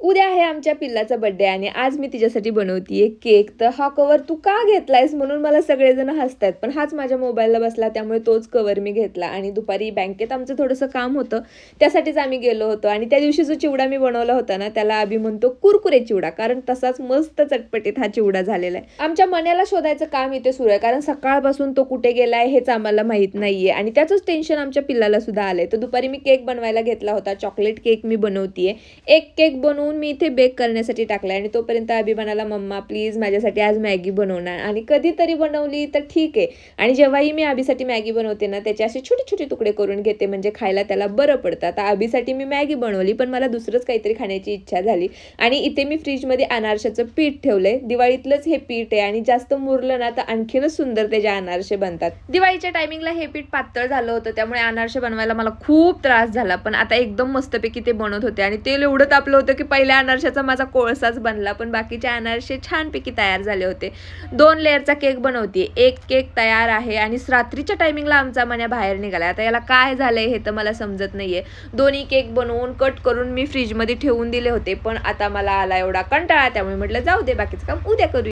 उद्या आहे आमच्या पिल्लाचा बड्डे आणि आज मी तिच्यासाठी बनवतीये केक तर हा कवर तू का घेतलायस म्हणून मला सगळेजण हसतात पण हाच माझ्या मोबाईलला बसला त्यामुळे तोच कवर मी घेतला. आणि दुपारी बँकेत आमचं थोडंसं काम होतं. त्यासाठीच आम्ही गेलो होतो. आणि त्या दिवशी जो चिवडा मी बनवला होता ना त्याला आम्ही म्हणतो कुरकुरे चिवडा. कारण तसाच मस्त चटपटीत हा चिवडा झालेला आहे. आमच्या मनाला शोधायचं काम इथे सुरू आहे. कारण सकाळपासून तो कुठे गेलाय हेच आम्हाला माहीत नाहीये. आणि त्याचंच टेन्शन आमच्या पिल्लाला सुद्धा आलंय. तर दुपारी मी केक बनवायला घेतला होता. चॉकलेट केक मी बनवतीये. एक केक बनवून मी इथे बेक करण्यासाठी टाकलाय आणि तोपर्यंत अभि म्हणाला मम्मा प्लीज माझ्यासाठी आज मॅगी बनवणार. आणि कधीतरी बनवली तर ठीक आहे. आणि जेव्हाही मी आबीसाठी मॅगी बनवते ना त्याचे असे छोटे छोटे तुकडे करून घेते म्हणजे खायला त्याला बरं पडतं. आता आबीसाठी मी मॅगी बनवली पण मला दुसरंच काहीतरी खाण्याची इच्छा झाली. आणि इथे मी फ्रीजमध्ये अनारशाचं पीठ ठेवलंय. दिवाळीतलंच हे पीठ आहे आणि जास्त मुरलं ना तर आणखीनच सुंदर त्याचे अनारसे बनतात. दिवाळीच्या टायमिंगला हे पीठ पातळ झालं होतं त्यामुळे अनारसे बनवायला मला खूप त्रास झाला. पण आता एकदम मस्तपैकी ते बनवत होते आणि तेल एवढं तापलं होतं की पहिल्या अनारशाचा माझा कोळसाच बनला पण बाकीचे अनारसे छानपैकी तयार झाले होते. दोन लेअरचा केक बनवते एक केक तयार आहे आणि रात्रीच्या टायमिंगला आमचा मन्या बाहेर निघाला. आता याला काय झालंय हे तर मला समजत नाहीये. दोन्ही केक बनवून कट करून मी फ्रीजमध्ये ठेवून दिले होते पण आता मला आला एवढा कंटाळा त्यामुळे म्हटलं जाऊ दे बाकीचं काम उद्या करू